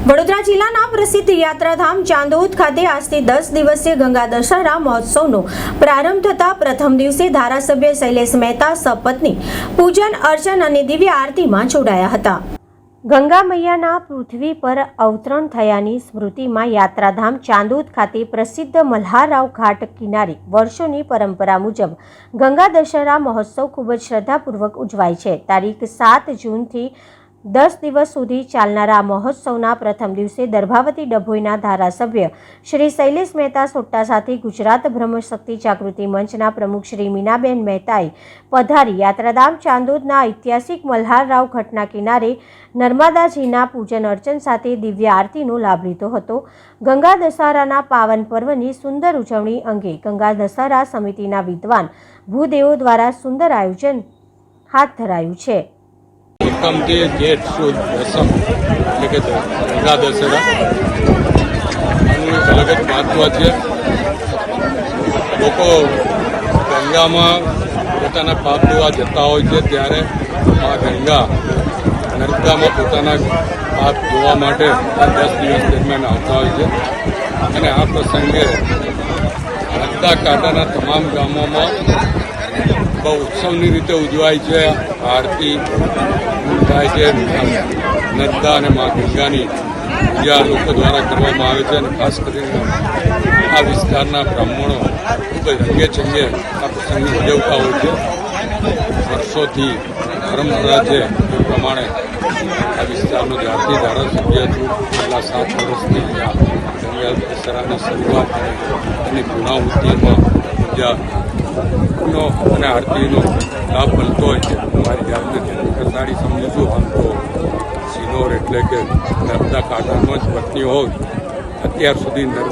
વડોદરા જિલ્લાના પ્રસિદ્ધ યાત્રાધામ ચાંદોદ ખાતે આજથી દસ દિવસીય ગંગા દશહરા મહોત્સવનો પ્રારંભ થતા પ્રથમ દિવસે ધારાસભ્ય શૈલેષ મહેતા, સપત્ની, પૂજન, અર્ચન અને દિવ્ય આરતીમાં જોડાયા હતા. ગંગા મૈયાના પૃથ્વી પર અવતરણ થયાની સ્મૃતિમાં યાત્રાધામ ચાંદોદ ખાતે પ્રસિદ્ધ મલ્હારરાવ ઘાટ કિનારે વર્ષોની પરંપરા મુજબ ગંગા દશહરા મહોત્સવ ખૂબ જ શ્રદ્ધાપૂર્વક ઉજવાય છે. તારીખ સાત જૂનથી દસ દિવસ સુધી ચાલનારા મહોત્સવના પ્રથમ દિવસે દર્ભાવતી ડભોઈના ધારાસભ્ય શ્રી શૈલેષ મહેતા સોટ્ટા સાથે ગુજરાત બ્રહ્મશક્તિ જાગૃતિ મંચના પ્રમુખ શ્રી મીનાબેન મહેતાએ પધારી યાત્રાધામ ચાંદોદના ઐતિહાસિક મલ્હારરાવ ઘટના કિનારે નર્મદાજીના પૂજન અર્ચન સાથે દિવ્ય આરતીનો લાભ લીધો હતો. ગંગા દશહરાના પાવન પર્વની સુંદર ઉજવણી અંગે ગંગા દશહરા સમિતિના વિદ્વાન ભૂદેવો દ્વારા સુંદર આયોજન હાથ ધરાયું છે. દસમ, એટલે કે ગંગા દશેરા. આનું એક અલગ જ મહત્વ છે. લોકો ગંગામાં પોતાના પાપ ધોવા જતા હોય છે ત્યારે આ ગંગા નર્મદામાં પોતાના પાપ ધોવા માટે દસ દિવસ દરમિયાન આવતા હોય છે. અને આ પ્રસંગે નર્મદા કાંઠાના તમામ ગામોમાં બહુ ઉત્સવની રીતે ઉજવાય છે. આરતી થાય છે. નર્મદા અને મા ગંગાની પૂજા લોકો દ્વારા કરવામાં આવે છે અને ખાસ કરીને આ વિસ્તારના બ્રાહ્મણો ખૂબ જ રંગે ચંગે આ પ્રસંગને ઉજવતા હોય છે. વર્ષોથી પરંપરા છે એ પ્રમાણે આ વિસ્તારનો જ્યારથી ધારાસભ્ય છું, છેલ્લા સાત વર્ષથી ત્યાં ગંગા દશેરાની શરૂઆત એની પૂર્ણાહુતિમાં પૂજા નો અને આરતીનો લાભ મળતો હોય છે. હું મારી જાતને કરતાળી સમજું છું. આમ તો સિનોર એટલે કે નર્મદા કાંઠાનો જ પત્ની હોય અત્યાર સુધી નર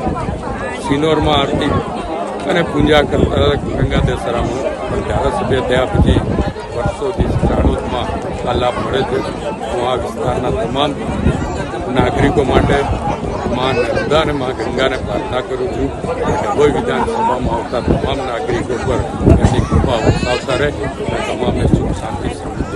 સિનોરમાં આરતી અને પૂજા કરતા ગંગા દશરામાં પણ ધારાસભ્ય થયા પછી વર્ષોથી સાણોદમાં આ લાભ મળે છે. હું આ વિસ્તારના તમામ નાગરિકો માટે મા નર્મદા અને મા ગંગાને પ્રાર્થના કરું છું ડભોઈ વિધાનસભામાં આવતા તમામ નાગરિકો પર એમની કૃપા વરસાવતા રહે અને તમામને સુખ શાંતિ સમૃદ્ધિ